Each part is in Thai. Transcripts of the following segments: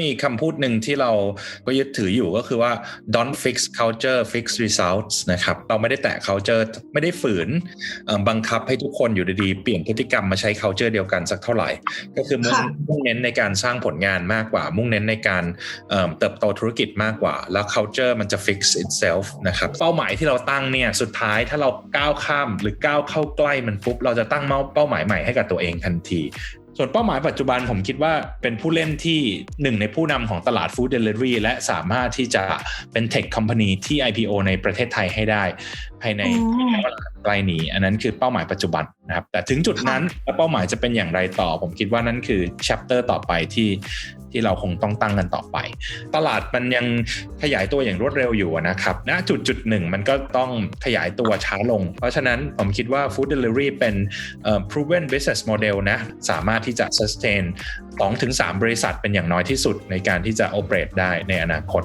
มีคำพูดหนึ่งที่เราก็ยึดถืออยู่ก็คือว่า don't fix culture fix results นะครับ เราไม่ได้แตะ culture ไม่ได้ฝืนบังคับให้ทุกคนอยู่ดีๆ เปลี่ยนพฤติกรรมมาใช้ culture เดียวกันสักเท่าไหร่ ก็คือมุ่งมุ่งเน้นในการสร้างผลงานมากกว่า มุ่งเน้นในการเติบโตธุรกิจมากกว่า แล้ว culture มันจะ fix itself นะครับ เป้าหมายที่เราตั้งเนี่ย สุดท้ายถ้าเราก้าวข้ามหรือก้าวเข้าใกล้มันปุ๊บ เราจะตั้งเป้าหมายใหม่ให้กับตัวเองทันที ส่วนเป้าหมายปัจจุบันผมคิดว่าเป็นผู้เล่นที่หนึ่งในผู้นำของตลาดฟู้ดเดลิเวอรี่และสามารถที่จะเป็นเทคคอมพานีที่ IPO ในประเทศไทยให้ได้ ภายในใกล้นี้ อันนั้นคือเป้าหมายปัจจุบันนะครับแต่ถึงจุดนั้นแล้วเป้าหมายจะเป็นอย่างไรต่อ ผมคิดว่านั่นคือแชปเตอร์ต่อไปที่ที่เราคงต้องตั้งกันต่อไป ตลาดมันยังขยายตัวอย่างรวดเร็วอยู่นะครับณจุดจุดหนึ่งมันก็ต้องขยายตัวช้าลง เพราะฉะนั้นผมคิดว่า Food Delivery เป็น proven business model นะสามารถที่จะ sustain 2-3 บริษัทเป็นอย่างน้อยที่สุดในการที่จะ operate ได้ในอนาคต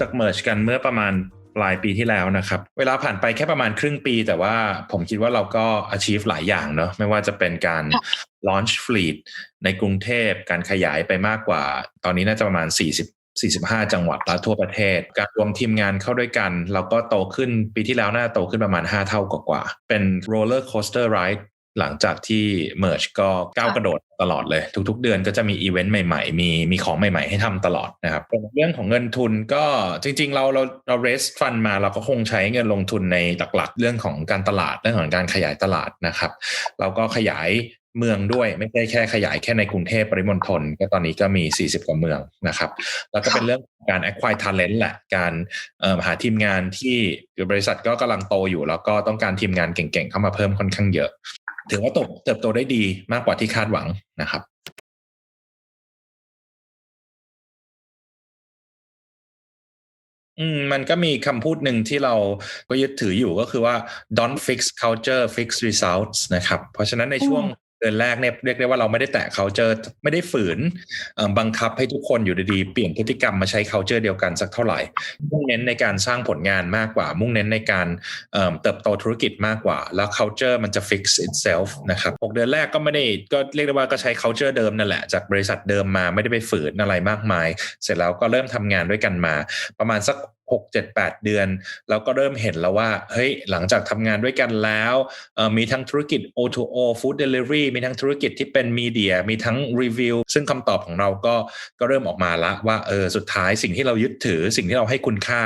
จากเมิร์ชกันเมื่อประมาณปลายปีที่แล้วนะครับ เวลาผ่านไปแค่ประมาณครึ่งปี แต่ว่าผมคิดว่าเราก็ achieve หลายอย่างเนาะไม่ว่าจะเป็นการ launch fleet ในกรุงเทพการขยายไปมากกว่า ตอนนี้น่าจะประมาณ 40 45 จังหวัดและทั่วประเทศ การรวมทีมงานเข้าด้วยกัน เราก็โตขึ้นปีที่แล้วน่าโตขึ้นประมาณ 5 เท่ากว่า เป็น roller coaster ride หลังจากที่เมิร์ชก็ก้าวกระโดดตลอดเลย ทุกๆ เดือนก็จะมีอีเวนต์ใหม่ๆ มีมีของใหม่ ๆ ให้ทำตลอดนะครับเรื่องของเงินทุนก็จริง ๆ เราเราเราเรสฟันมาเราก็คงใช้เงินลงทุนในหลักๆ เรื่องของการตลาดเรื่องของการขยายตลาดนะครับ เราก็ขยายเมืองด้วยไม่ใช่แค่ขยายแค่ในกรุงเทพปริมณฑลก็ตอนนี้ก็มี 40 กว่าเมืองนะครับ แล้วก็เป็นเรื่องการ acquire talent แหละ การหาทีมงานที่บริษัทก็กำลังโตอยู่ แล้วก็ต้องการทีมงานเก่งๆ เข้ามาเพิ่มค่อนข้างเยอะ ถือว่าเติบโตได้ดีมากกว่าที่คาดหวังนะครับอืมมันก็มีคำพูดหนึ่งที่เราก็ยึดถืออยู่ก็คือว่า don't fix culture fix results นะครับ เพราะฉะนั้นในช่วง ดือนแรกเนี่ยเรียกได้ว่าเราไม่ได้แตะ culture ไม่ได้ฝืนบังคับให้ทุกคนอยู่ดีๆเปลี่ยนพฤติกรรมมาใช้ culture เดียวกันสักเท่าไหร่ มุ่งเน้นในการสร้างผลงานมากกว่า มุ่งเน้นในการเติบโตธุรกิจมากกว่า แล้ว culture มันจะ fix itself นะครับหกเดือนแรกก็ไม่ได้ก็เรียกได้ว่าก็ใช้ culture เดิมนั่นแหละจากบริษัทเดิมมาไม่ได้ไปฝืนอะไรมากมาย เสร็จแล้วก็เริ่มทำงานด้วยกันมา ประมาณสัก6 7 8 เดือน เราก็เริ่มเห็นแล้วว่าเฮ้ยหลังจากทำงานด้วยกันแล้วมีทั้งธุรกิจ O2O Food Delivery มีทั้งธุรกิจที่เป็นมีเดียมีทั้งรีวิวซึ่งคำตอบของเราก็ก็เริ่มออกมาละว่าเออสุดท้ายสิ่งที่เรายึดถือสิ่งที่เราให้คุณค่า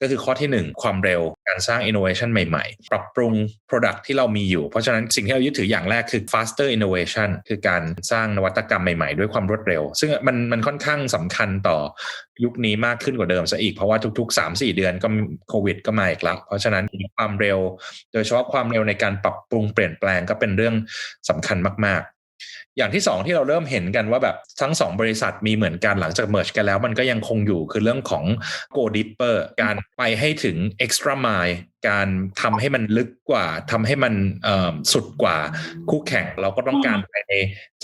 ก็คือข้อที่ 1 ความเร็วการสร้าง innovation ใหม่ๆ ปรับปรุง Product ที่เรามีอยู่ เพราะฉะนั้นสิ่งที่เรายึดถืออย่างแรกคือ faster innovation คือการสร้างนวัตกรรมใหม่ๆ ด้วยความรวดเร็ว ซึ่งมันมันค่อนข้างสำคัญต่อยุคนี้มากขึ้นกว่าเดิมซะอีกเพราะว่าทุก ๆ3-4 เดือนก็โควิด ก็มาอีกแล้วเพราะฉะนั้นความเร็ว โดยเฉพาะความเร็วในการปรับปรุงเปลี่ยนแปลงก็เป็นเรื่องสำคัญมากอย่างที่สองที่เราเริ่มเห็นกันว่าแบบทั้งสองบริษัทมีเหมือนกันหลังจากเมิร์ชกันแล้ว มันก็ยังคงอยู่คือเรื่องของ Go Deeper การไปให้ถึง Extra Mile การทำให้มันลึกกว่าทำให้มันสุดกว่าคู่แข่ง เราก็ต้องการไปใน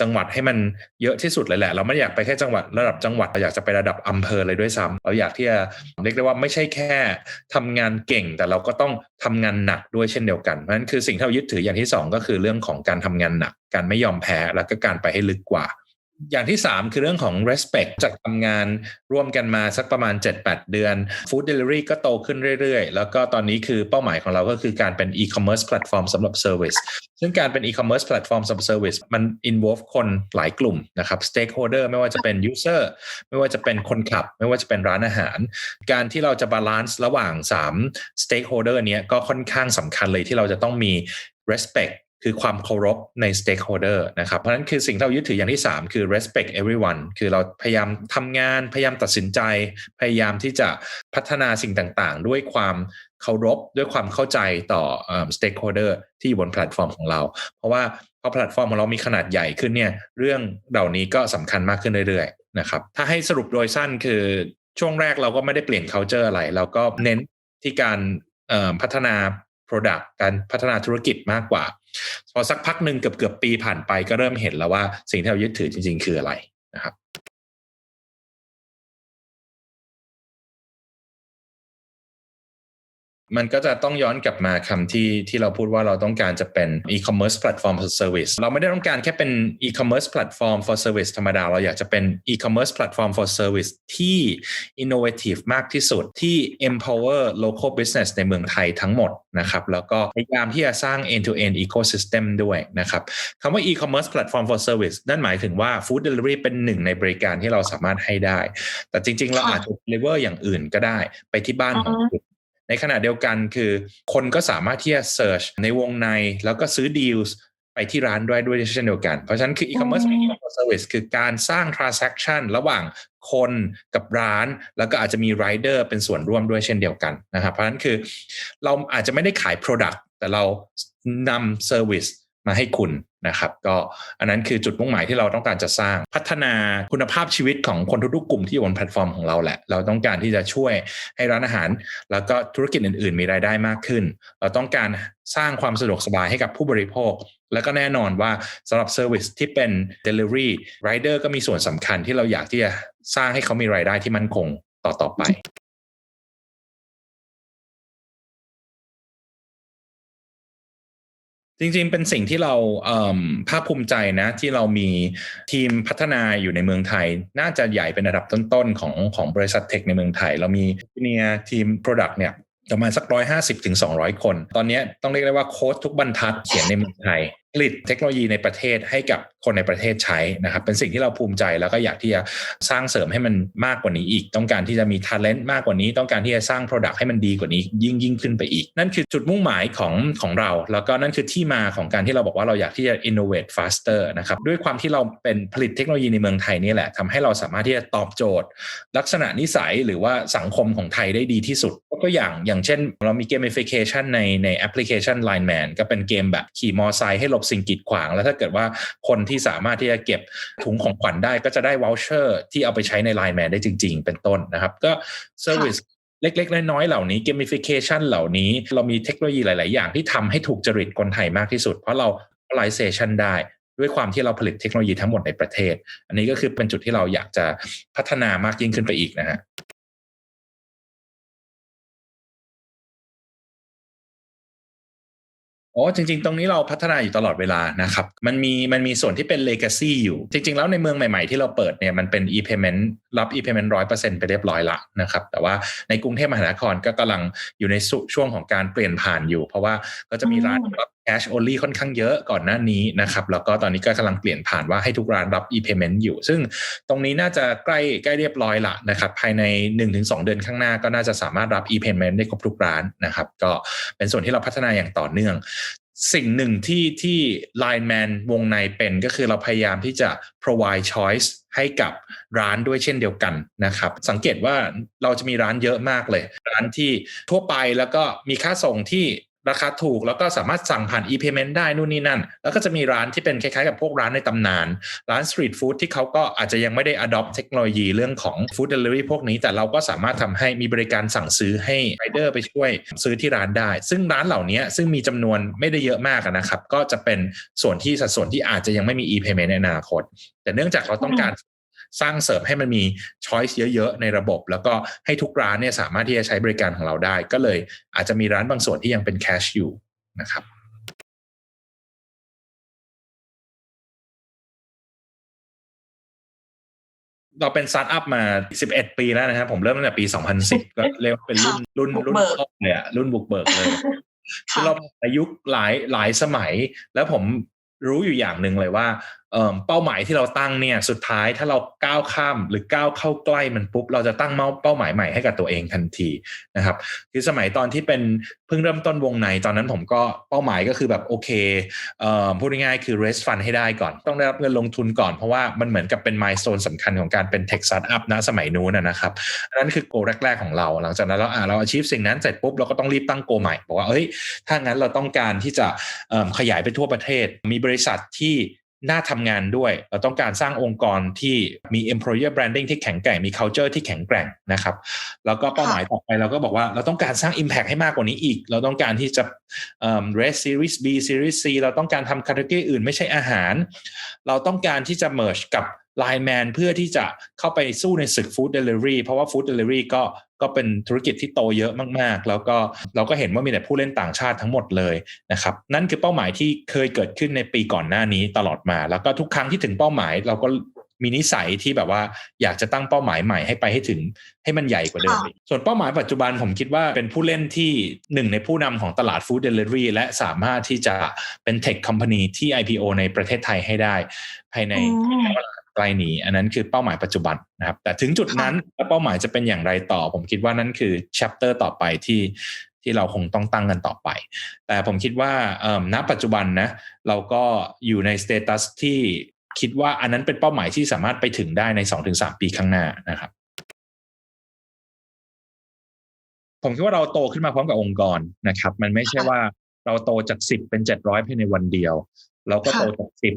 จังหวัดให้มันเยอะที่สุดเลยแหละ เราไม่อยากไปแค่จังหวัดระดับจังหวัดเราอยากจะไประดับอำเภอเลยด้วยซ้ำเราอยากที่จะเรียกได้ว่าไม่ใช่แค่ทำงานเก่ง แต่เราก็ต้องทำงานหนักด้วยเช่นเดียวกันเพราะฉะนั้นคือสิ่งที่เรายึดถืออย่างที่ 2 ก็คือเรื่องของการทำงานหนัก การไม่ยอมแพ้แล้วก็การไปให้ลึกกว่า อย่างที่ 3 คือเรื่องของ respect จากทำงานร่วมกันมาสักประมาณ 7-8 เดือน Food Delivery ก็โตขึ้นเรื่อยๆ แล้วก็ตอนนี้คือเป้าหมายของเราก็คือการเป็น e-commerce platform สำหรับ service ซึ่งการเป็น e-commerce platform สำหรับ service มัน involve คนหลายกลุ่มนะครับ stakeholder ไม่ว่าจะเป็น user ไม่ว่าจะเป็นคนขับ ไม่ว่าจะเป็นร้านอาหาร การที่เราจะ balance ระหว่าง 3 stakeholder เนี้ยก็ค่อนข้างสำคัญเลยที่เราจะต้องมี respect คือความเคารพใน stakeholder นะครับ เพราะนั้นคือสิ่งที่เรายึดถืออย่างที่ 3 คือ respect everyone คือเราพยายามทำงาน พยายามตัดสินใจ พยายามที่จะพัฒนาสิ่งต่างๆ ด้วยความเคารพ ด้วยความเข้าใจต่อ stakeholder ที่อยู่บนแพลตฟอร์มของเรา เพราะว่าพอแพลตฟอร์มของเรามีขนาดใหญ่ขึ้นเนี่ยเรื่องเหล่านี้ก็สำคัญมากขึ้นเรื่อยๆนะครับ ถ้าให้สรุปโดยสั้นคือช่วงแรกเราก็ไม่ได้เปลี่ยน culture อะไร เราก็เน้นที่การพัฒนา Product การพัฒนาธุรกิจมากกว่า พอสักพักหนึ่งเกือบเกือบปีผ่านไปก็เริ่มเห็นแล้วว่าสิ่งที่เรายึดถือจริง ๆ คืออะไรนะครับ มันก็จะต้องย้อนกลับมาคำที่ที่เราพูดว่าเราต้องการจะเป็น e-commerce platform for service เราไม่ได้ต้องการแค่เป็น e-commerce platform for service ธรรมดา เราอยากจะเป็น e-commerce platform for service ที่ innovative มากที่สุดที่ empower local business ในเมืองไทยทั้งหมดนะครับ แล้วก็พยายามที่จะสร้าง end to end ecosystem ด้วยนะครับคำว่า e-commerce platform for service นั่นหมายถึงว่า food delivery เป็นหนึ่งในบริการที่เราสามารถให้ได้ แต่จริง ๆ เราอาจจะ deliver อย่างอื่นก็ได้ไปที่บ้านของคุณ ในขณะเดียวกันคือคนก็สามารถที่จะ search ในวงในแล้วก็ซื้อ deals ไปที่ร้านด้วยด้วยเช่นเดียวกัน เพราะฉะนั้นคือ e-commerce service คือการสร้าง transaction ระหว่างคนกับร้าน แล้วก็อาจจะมี rider เป็นส่วนร่วมด้วยเช่นเดียวกันนะครับเพราะฉะนั้นคือเราอาจจะไม่ได้ขาย product แต่เรานำ service มาให้คุณนะครับ ก็อันนั้นคือจุดมุ่งหมายที่เราต้องการจะสร้างพัฒนาคุณภาพชีวิตของคนทุกๆกลุ่มที่อยู่บนแพลตฟอร์มของเราแหละ เราต้องการที่จะช่วยให้ร้านอาหาร แล้วก็ธุรกิจอื่น ๆ มีรายได้มากขึ้น เราต้องการสร้างความสะดวกสบายให้กับผู้บริโภค แล้วก็แน่นอนว่าสำหรับเซอร์วิสที่เป็น Delivery Rider ก็มีส่วนสำคัญที่เราอยากที่จะสร้างให้เขามีรายได้ที่มั่นคงต่อต่อไป จริงๆ เป็นสิ่งที่เราภาคภูมิใจนะที่เรามีทีมพัฒนาอยู่ในเมืองไทย น่าจะใหญ่เป็นระดับต้นๆ ของของบริษัทเทคในเมืองไทย เรามีเนียทีม Product เนี่ยประมาณสักร้อยห้าสิบถึงสองร้อยคน ตอนนี้ต้องเรียกได้ว่าโค้ดทุกบรรทัดเขียนในเมืองไทยผลิตเทคโนโลยีในประเทศให้กับคนในประเทศใช้นะครับ เป็นสิ่งที่เราภูมิใจแล้วก็อยากที่จะสร้างเสริมให้มันมากกว่านี้อีก ต้องการที่จะมี talent มากกว่านี้ ต้องการที่จะสร้าง product ให้มันดีกว่านี้ ยิ่งยิ่งขึ้นไปอีก นั่นคือจุดมุ่งหมายของของเรา แล้วก็นั่นคือที่มาของการที่เราบอกว่าเราอยากที่จะ innovate faster นะครับด้วยความที่เราเป็นผลิตเทคโนโลยีในเมืองไทยนี่แหละทำให้เราสามารถที่จะตอบโจทย์ ลักษณะนิสัยหรือว่าสังคมของไทยได้ดีที่สุดก็อย่างอย่างเช่น เรามี gamification ในในแอปพลิเคชัน Line Man ก็เป็นเกมแบบขี่มอไซค์ให้ลบสิ่งกีดขวาง แล้วถ้าเกิดว่าคนที่สามารถที่จะเก็บถุงของขวัญได้ก็จะได้วอลเชอร์ที่เอาไปใช้ใน Line Man ได้จริง ๆ เป็นต้นนะครับ ก็เซอร์วิสเล็กๆ น้อยๆ เหล่านี้ gamification เหล่านี้ เรามีเทคโนโลยีหลาย ๆ อย่างที่ทำให้ถูกจริตคนไทยมากที่สุด เพราะเรา localization ได้ด้วยความที่เราผลิตเทคโนโลยีทั้งหมดในประเทศ อันนี้ก็คือเป็นจุดที่เราอยากจะพัฒนามากยิ่งขึ้นไปอีกนะฮะ อ๋อจริง ๆ ตรงนี้เราพัฒนาอยู่ตลอดเวลานะครับ มันมีมันมีส่วนที่เป็น legacy อยู่ จริง ๆ แล้วในเมืองใหม่ ๆ ที่เราเปิดเนี่ยมันเป็น e-payment รับ e-payment ร้อยเปอร์เซ็นต์ไปเรียบร้อยละนะครับ แต่ว่าในกรุงเทพมหานครก็กำลังอยู่ในช่วงของการเปลี่ยนผ่านอยู่ เพราะว่าก็จะมีร้านรับ cash only ค่อนข้างเยอะก่อนหน้านี้นะครับ แล้วก็ตอนนี้ก็กำลังเปลี่ยนผ่านว่าให้ทุกร้านรับ e-payment อยู่ ซึ่งตรงนี้น่าจะใกล้ใกล้เรียบร้อยละนะครับ ภายใน 1-2 เดือนข้างหน้าก็น่าจะสามารถรับ e-payment ได้ครบทุกร้านนะครับ ก็เป็นส่วนที่เราพัฒนาอย่างต่อเนื่องสิ่งหนึ่งที่ที่ Line Man วงในเป็นก็คือเราพยายามที่จะ provide choice ให้กับร้านด้วยเช่นเดียวกันนะครับ สังเกตว่าเราจะมีร้านเยอะมากเลย ร้านที่ทั่วไปแล้วก็มีค่าส่งที่ ราคาถูกแล้วก็สามารถสั่งผ่าน e-payment ได้นู่นนี่นั่น แล้วก็จะมีร้านที่เป็นคล้ายๆกับพวกร้านในตำนาน ร้านสตรีทฟู้ดที่เขาก็อาจจะยังไม่ได้ adopt เทคโนโลยีเรื่องของ food delivery พวกนี้ แต่เราก็สามารถทำให้มีบริการสั่งซื้อให้ไรเดอร์ไปช่วยซื้อที่ร้านได้ ซึ่งร้านเหล่านี้ซึ่งมีจำนวนไม่ได้เยอะมากนะครับ ก็จะเป็นส่วนที่สัดส่วนที่อาจจะยังไม่มี e-payment ในอนาคต แต่เนื่องจากเราต้องการ สร้างเสริมให้มันมีช้อยส์เยอะๆ ในระบบ แล้วก็ให้ทุกร้านเนี่ยสามารถที่จะใช้บริการของเราได้ ก็เลยอาจจะมีร้านบางส่วนที่ยังเป็นแคชอยู่นะครับเราเป็นสตาร์ทอัพมา 11 ปีแล้วนะครับ ผมเริ่มตั้งแต่ปี 2010 ก็เรียกว่าเป็นรุ่นรุ่นรุ่นพ่อเลยอะรุ่นบุกเบิกเลยคือเราอายุหลายหลายสมัย แล้วผมรู้อยู่อย่างหนึ่งเลยว่า เป้าหมายที่เราตั้งเนี่ยสุดท้ายถ้าเราก้าวข้ามหรือก้าวเข้าใกล้มันปุ๊บเราจะตั้งเป้าหมายใหม่ให้กับตัวเองทันทีนะครับ คือสมัยตอนที่เป็นเพิ่งเริ่มต้นวงในตอนนั้นผมก็เป้าหมายก็คือแบบโอเคพูดง่ายๆคือ raise fund ให้ได้ก่อน ต้องได้รับเงินลงทุนก่อนเพราะว่ามันเหมือนกับเป็น milestone สำคัญของการเป็น tech startup นะสมัยนู้นนะครับนั่นคือโกแรกๆของเรา หลังจากนั้นเราอ่าเรา achieve สิ่งนั้นเสร็จปุ๊บเราก็ต้องรีบตั้งโกใหม่บอกว่าเอ้ยถ้างั้นเราต้องการที่จะขยายไปทั่วประเทศ มีบริษัทที่ น่าทำงานด้วย เราต้องการสร้างองค์กรที่มี employer branding ที่แข็งแกร่ง มี culture ที่แข็งแกร่งนะครับ แล้วก็เป้าหมายต่อไปเราก็บอกว่าเราต้องการสร้าง impact ให้มากกว่านี้อีก เราต้องการที่จะ raise series B series C เราต้องการทำ category อื่นไม่ใช่อาหาร เราต้องการที่จะ merge กับ ไลน์แมนเพื่อที่จะเข้าไปสู้ในศึกฟู้ดเดลิเวอรี่เพราะว่าฟู้ดเดลิเวอรี่ก็ก็เป็นธุรกิจที่โตเยอะมาก ๆ แล้วก็เราก็เห็นว่ามีแต่ผู้เล่นต่างชาติทั้งหมดเลยนะครับนั่นคือเป้าหมายที่เคยเกิดขึ้นในปีก่อนหน้านี้ตลอดมา แล้วก็ทุกครั้งที่ถึงเป้าหมายเราก็มีนิสัยที่แบบว่าอยากจะตั้งเป้าหมายใหม่ให้ไปให้ถึงให้มันใหญ่กว่าเดิม ส่วนเป้าหมายปัจจุบันผมคิดว่าเป็นผู้เล่นที่หนึ่งในผู้นำของตลาดฟู้ดเดลิเวอรี่และสามารถที่จะเป็นเทคคอมพานีที่ IPO ในประเทศไทยให้ได้ ภายในไก ลนี้ อันนั้นคือเป้าหมายปัจจุบันนะครับ แต่ถึงจุดนั้นเป้าหมายจะเป็นอย่างไรต่อ ผมคิดว่านั่นคือแชปเตอร์ต่อไปที่ที่เราคงต้องตั้งกันต่อไป แต่ผมคิดว่าณปัจจุบันนะเราก็อยู่ในสเตตัสที่คิดว่าอันนั้นเป็นเป้าหมายที่สามารถไปถึงได้ในสองถึงสามปีข้างหน้านะครับผมคิดว่าเราโตขึ้นมาพร้อมกับองค์กรนะครับ มันไม่ใช่ว่าเราโตจากสิบเป็นเจ็ดร้อยภายในวันเดียว เราก็โตจากสิบ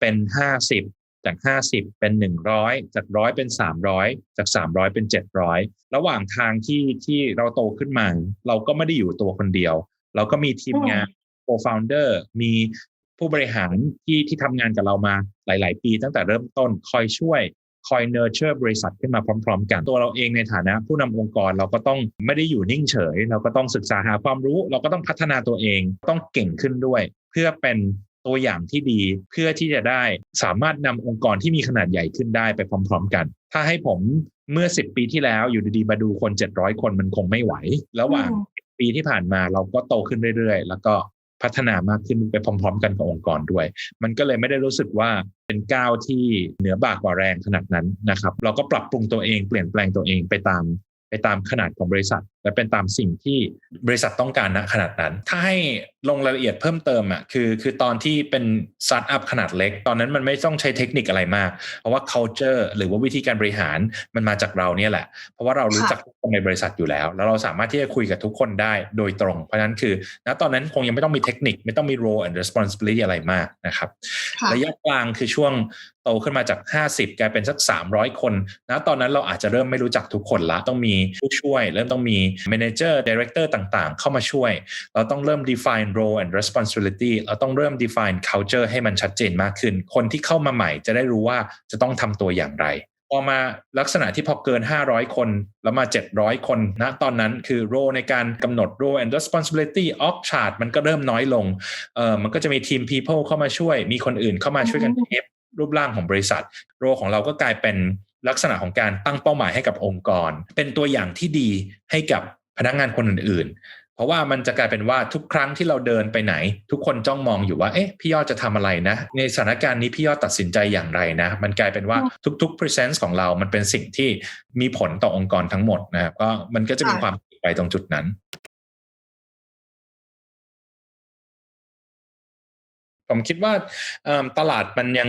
เป็นห้าสิบ จากห้าสิบเป็นหนึ่งร้อยจากร้อยเป็นสามร้อยจากสามร้อยเป็นเจ็ดร้อยระหว่างทางที่ที่เราโตขึ้นมา เราก็ไม่ได้อยู่ตัวคนเดียว เราก็มีทีมงานโคฟาวเดอร์มีผู้บริหารที่ที่ทำงานกับเรามาหลาย ๆ ปีตั้งแต่เริ่มต้นคอยช่วยคอยเนอร์เชอร์บริษัทขึ้นมาพร้อม ๆ กัน ตัวเราเองในฐานะผู้นำองค์กรเราก็ต้องไม่ได้อยู่นิ่งเฉย เราก็ต้องศึกษาหาความรู้ เราก็ต้องพัฒนาตัวเองต้องเก่งขึ้นด้วย เพื่อเป็น ตัวอย่างที่ดีเพื่อที่จะได้สามารถนำองค์กรที่มีขนาดใหญ่ขึ้นได้ไปพร้อม ๆ กัน ถ้าให้ผมเมื่อ 10 ปีที่แล้วอยู่ดีๆมาดูคน 700 คนมันคงไม่ไหว ระหว่างปีที่ผ่านมาเราก็โตขึ้นเรื่อยๆ แล้วก็พัฒนามากขึ้นไปพร้อม ๆ กันกับองค์กรด้วย มันก็เลยไม่ได้รู้สึกว่าเป็นก้าวที่เหนือบากกว่าแรงขนาดนั้นนะครับ เราก็ปรับปรุงตัวเองเปลี่ยนแปลงตัวเองไปตามไปตามขนาดของบริษัท และเป็นตามสิ่งที่บริษัทต้องการณขนาดนั้น ถ้าให้ลงรายละเอียดเพิ่มเติมอะคือคือตอนที่เป็นสตาร์ทอัพขนาดเล็ก ตอนนั้นมันไม่ต้องใช้เทคนิคอะไรมาก เพราะว่า culture หรือว่าวิธีการบริหารมันมาจากเราเนี่ยแหละ เพราะว่าเรารู้จักทุกคนในบริษัทอยู่แล้ว แล้วเราสามารถที่จะคุยกับทุกคนได้โดยตรง เพราะฉะนั้นคือณตอนนั้นคงยังไม่ต้องมีเทคนิคไม่ต้องมี role and responsibility อะไรมากนะครับระยะกลางคือช่วงโตขึ้นมาจาก 50 กลายเป็นสัก 300 คนนะตอนนั้นเราอาจจะเริ่มไม่รู้จักทุกคนละต้องมีผู้ช่วย เริ่มต้องมี manager director ต่างๆ เข้ามาช่วย เราต้องเริ่ม define role and responsibility เราต้องเริ่ม define culture ให้มันชัดเจนมากขึ้น คนที่เข้ามาใหม่จะได้รู้ว่าจะต้องทำตัวอย่างไรพอมาลักษณะที่พอเกิน 500 คน แล้วมา 700 คนนะตอนนั้นคือโรในการกำหนด role and responsibility of chart มันก็เริ่มน้อยลงเออมันก็จะมีทีม people เข้ามาช่วย มีคนอื่นเข้ามาช่วยกันเทปรูปร่างของบริษัท โรของเราก็กลายเป็น ลักษณะของการตั้งเป้าหมายให้กับองค์กร เป็นตัวอย่างที่ดีให้กับพนักงานคนอื่นๆ เพราะว่ามันจะกลายเป็นว่าทุกครั้งที่เราเดินไปไหน ทุกคนจ้องมองอยู่ว่าเอ๊ะพี่ยอดจะทำอะไรนะ ในสถานการณ์นี้พี่ยอดตัดสินใจอย่างไรนะ มันกลายเป็นว่าทุกๆ presence ของเรา มันเป็นสิ่งที่มีผลต่อองค์กรทั้งหมดนะครับก็มันก็จะมีความไปตรงจุดนั้น ผมคิดว่าตลาดมันยัง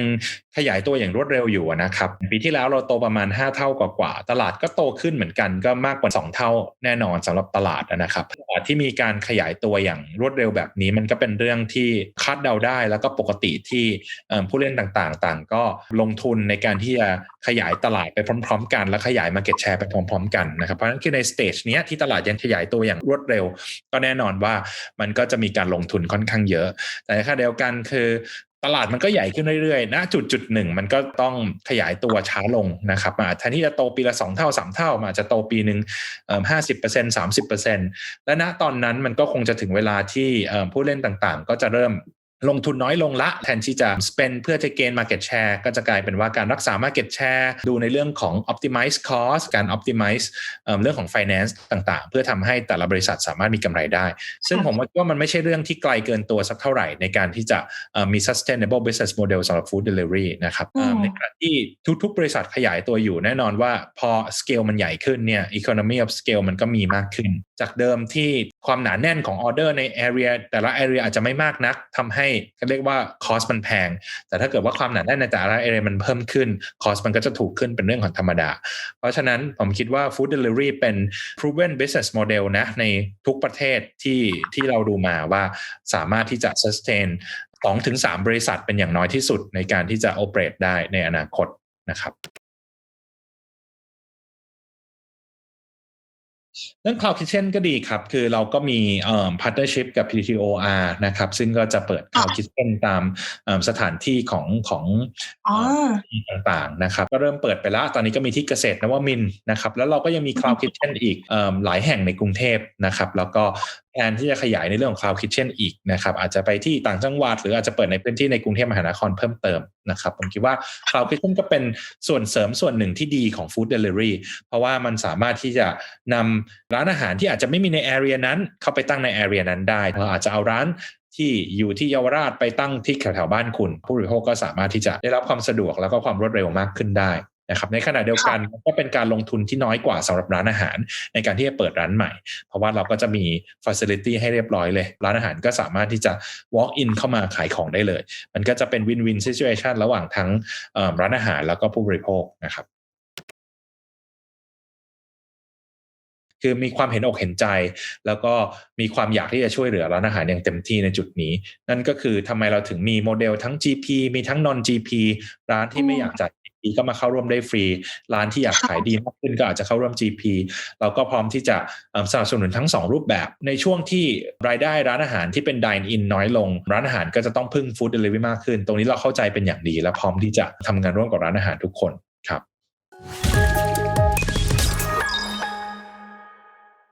ขยายตัวอย่างรวดเร็วอยู่นะครับ ปีที่แล้วเราโตประมาณ 5 เท่ากว่าตลาดก็โตขึ้นเหมือนกันก็มากกว่า 2 เท่าแน่นอนสำหรับตลาดนะครับตลาดที่มีการขยายตัวอย่างรวดเร็วแบบนี้ มันก็เป็นเรื่องที่คาดเดาได้ แล้วก็ปกติที่ผู้เล่นต่างๆ ต่างก็ลงทุนในการที่จะขยายตลาดไปพร้อม ๆ กัน และขยายมาเก็ตแชร์ไปพร้อม ๆ กันนะครับเพราะฉะนั้นคือในสเตจนี้ที่ตลาดยังขยายตัวอย่างรวดเร็ว ก็แน่นอนว่ามันก็จะมีการลงทุนค่อนข้างเยอะ แต่ในขณะเดียวกันคือตลาดมันก็ใหญ่ขึ้นเรื่อยๆนะจุดจุดหนึ่งมันก็ต้องขยายตัวช้าลงนะครับมาแทนที่จะโตปีละสองเท่าสามเท่ามาจะโตปีหนึ่งห้าสิบเปอร์เซ็นสามสิบเปอร์เซ็นและณตอนนั้นมันก็คงจะถึงเวลาที่ผู้เล่นต่างๆ ก็จะเริ่ม ลงทุนน้อยลงละ แทนที่จะ spend เพื่อจะเกณฑ์ market share ก็จะกลายเป็นว่าการรักษา market share ดูในเรื่องของ optimize cost การ optimize เรื่องของ finance ต่างๆ เพื่อทำให้แต่ละบริษัทสามารถมีกำไรได้ ซึ่งผมว่ามันไม่ใช่เรื่องที่ไกลเกินตัวสักเท่าไหร่ในการที่จะมี sustainable business model สำหรับ food delivery นะครับในขณะที่ทุกๆ บริษัทขยายตัวอยู่แน่นอนว่าพอ scale มันใหญ่ขึ้นเนี่ย economy of scale มันก็มีมากขึ้น จากเดิมที่ ความหนาแน่นของออเดอร์ใน area แต่ละ area อาจจะไม่มากนักทำให้เขาเรียกว่าคอสมันแพง แต่ถ้าเกิดว่าความหนาแน่นในแต่ละ area มันเพิ่มขึ้นคอสมันก็จะถูกขึ้นเป็นเรื่องของธรรมดา เพราะฉะนั้นผมคิดว่า food delivery เป็น proven business model นะในทุกประเทศที่ที่เราดูมาว่าสามารถที่จะ sustain สองถึงสามบริษัทเป็นอย่างน้อยที่สุดในการที่จะ operate ได้ในอนาคตนะครับ เรื่อง Cloud Kitchen ก็ดีครับ คือเราก็มีเอ่อ partnership กับ PTOR นะครับ ซึ่งก็จะเปิด Cloud Kitchen ตามเอิ่มสถานที่ของของอ๋อที่ต่างๆนะครับ ก็เริ่มเปิดไปแล้ว ตอนนี้ก็มีที่เกษตรนวมินทร์นะครับ แล้วเราก็ยังมี Cloud Kitchen อีกเอิ่มหลายแห่งในกรุงเทพนะครับ แล้วก็ แผนที่จะขยายในเรื่องของ Cloud Kitchen อีกนะครับ อาจจะไปที่ต่างจังหวัด หรืออาจจะเปิดในพื้นที่ในกรุงเทพมหานครเพิ่มเติมนะครับ ผมคิดว่า Cloud Kitchen ก็เป็นส่วนเสริมส่วนหนึ่งที่ดีของ Food Delivery เพราะว่ามันสามารถที่จะนำร้านอาหารที่อาจจะไม่มีใน area นั้น เข้าไปตั้งใน area นั้นได้เราอาจจะเอาร้านที่อยู่ที่เยาวราชไปตั้งที่แถวๆบ้านคุณ ผู้บริโภคก็สามารถที่จะได้รับความสะดวกแล้วก็ความรวดเร็วมากขึ้นได้ นะครับในขณะเดียวกันก็เป็นการลงทุนที่น้อยกว่าสำหรับร้านอาหาร ในการที่จะเปิดร้านใหม่ เพราะว่าเราก็จะมี facility ให้เรียบร้อยเลย ร้านอาหารก็สามารถที่จะ walk in เข้ามาขายของได้เลย มันก็จะเป็น win win situation ระหว่างทั้งเอิ่มร้านอาหารแล้วก็ผู้บริโภคนะครับคือมีความเห็นอกเห็นใจ แล้วก็มีความอยากที่จะช่วยเหลือร้านอาหารอย่างเต็มที่ในจุดนี้ นั่นก็คือทำไมเราถึงมีโมเดลทั้ง GP มีทั้ง non GP ร้านที่ไม่อยากจ่าย GP ก็มาเข้าร่วมได้ฟรี ร้านที่อยากขายดีมากขึ้นก็อาจจะเข้าร่วม GP เราก็พร้อมที่จะสนับสนุนทั้ง 2 รูปแบบ ในช่วงที่รายได้ร้านอาหารที่เป็น dine in น้อยลง ร้านอาหารก็จะต้องพึ่ง food delivery มากขึ้น ตรงนี้เราเข้าใจเป็นอย่างดี และพร้อมที่จะทำงานร่วมกับร้านอาหารทุกคนครับ